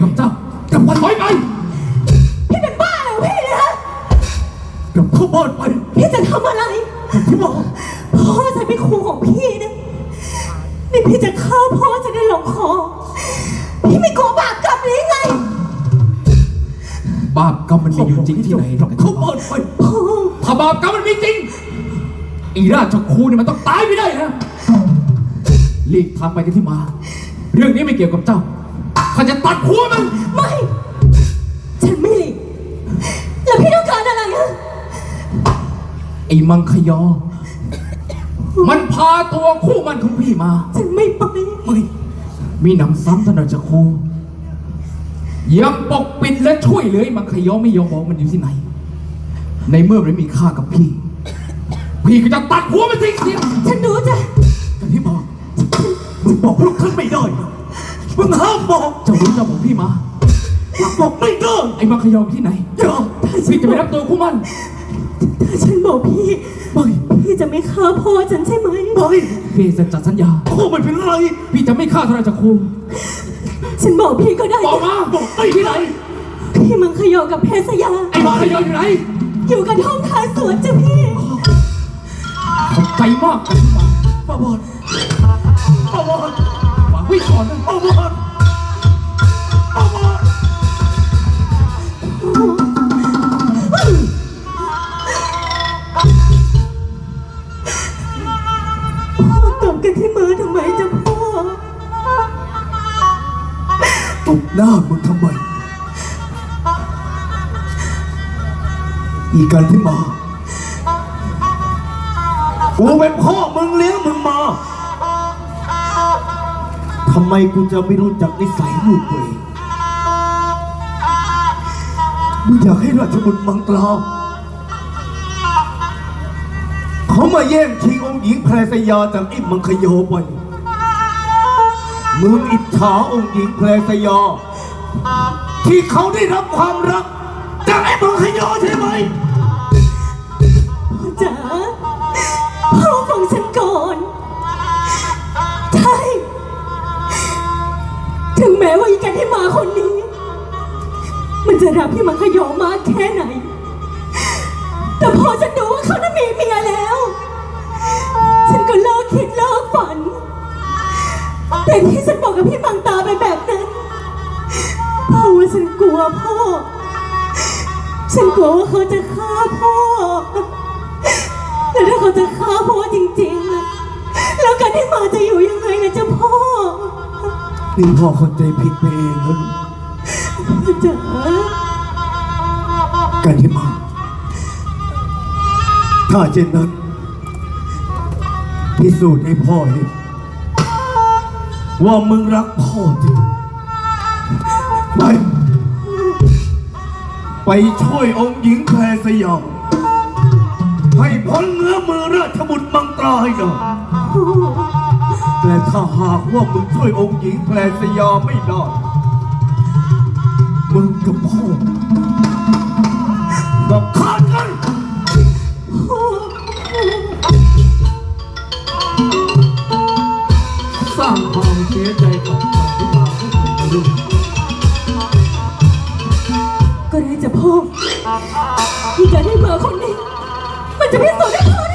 กับเจ้ากับวันถอยไปพี่เป็นบ้าเหรอพี่เนี่ยกับข้าวบ้านไปพี่จะทำอะไร ที่บอกพ่อฉันเป็นครูของพี่นะ นี่พี่จะฆ่าพ่อฉันได้ลงคอ พี่ไม่กลัวบาปกรรมหรือไง บาปกรรมมันมีอยู่จริงที่ไหนกับข้าวบ้านไปพ่อ ถ้าบาปกรรมมันมีจริงอีราชครูเนี่ยมันต้องตายไม่ได้นะรีบทำไปกันที่มา เรื่องนี้ไม่เกี่ยวกับเจ้าข้าจะตัดหัวมัน ไม่ ฉันไม่หลีกแล้วพี่ต้องการอะไรอะไอ้มังคยอ มันพาตัวคู่มันของพี่มา ฉันไม่ไปไม่มีหนำซ้ำท่านราชครูยังปกปิดและช่วยเหลือไอ้มังคยอไม่ยอมบอกมันอยู่ที่ไหน ในเมื่อมันมีค่ากับพี่ พี่ก็จะตัดหัวมันทิ้งเสียฉันรู้จ้ะแต่ที่บอกมึงบอกลูกท่านไม่ได้นะ มึงห้ามบอกเจ้ารู้เจ้าบอกพี่มาบอกไม่ได้ไอ้มังคยออยู่ที่ไหนเดี๋ยวพี่จะไปรับตัวคู่มัน ถ้าฉันบอกพี่ ไม่ พี่จะไม่ฆ่าพ่อฉันใช่ไหมไม่พี่จะจัดสัญญาโอ้ไม่เป็นไร พี่จะไม่ฆ่าท่านราชครูฉันบอกพี่ก็ได้ บอกมาบอกไปที่ไหน พี่มังคยอกับเพชรยา ไอ้มังคยออยู่ไหน อยู่กันห้องท้ายสวนจ้ะพี่ขอบใจมาก อนนะป้าบอลป้าบอลพ่อตบกันที่มือทำไมจ๊ะพ่อตบหน้ามึงทำไม อีกันที่มา กูเป็นพ่อมึงเลี้ยงมึงมา ทำไมกูจะไม่รู้จักนิสัยลูกตัวเองมึงอยากให้ราชบุตรมังกรเขามาแย่งชิงองค์หญิงแพรสยาจากอิมังคโยไปมึงอิจฉาองค์หญิงแพรสยาที่เขาได้รับความรักจากไอ้มังคโยใช่ไหมจ๋าพ่อฟังฉัน งแม้ว่าอีกันที่มาคนนี้ มันจะรักพี่มังคยอมากแค่ไหน แต่พอฉันดูว่าเขานั้มีเมียแล้ว ฉันก็เลิกคิดเลิกฝัน แต่ที่ฉันบอกกับพี่มังตาไปแบบนั้นเพราะว่าฉันกลัวพ่อ ฉันกลัวว่าเขาจะฆ่าพ่อ แล้วถ้าเขาจะฆ่าพ่อจริงๆ แล้วการที่มาจะอยู่ยัง นี่พ่อเข้าใจผิดไปเองนะจ๋ากันที่มาถ้าเช่นนั้นพิสูจน์ให้พ่อเห็นว่ามึงรักพ่อจริงไป ไปช่วยองค์หญิงแพรสยามให้พ้นเงื้อมือราชบุตรมังตราให้ได้พ่อแต่ ถ้าหากว่ามึงช่วยองค์หญิงแพรสยอมไม่ได้ มึงกับพ่อบอกขาดกัน สร้างความเสียใจกับคนที่มาผู้หญิงลูกก็ได้จะพ่อที่จะได้เบอร์คนนี้ มันจะพิสูจน์ได้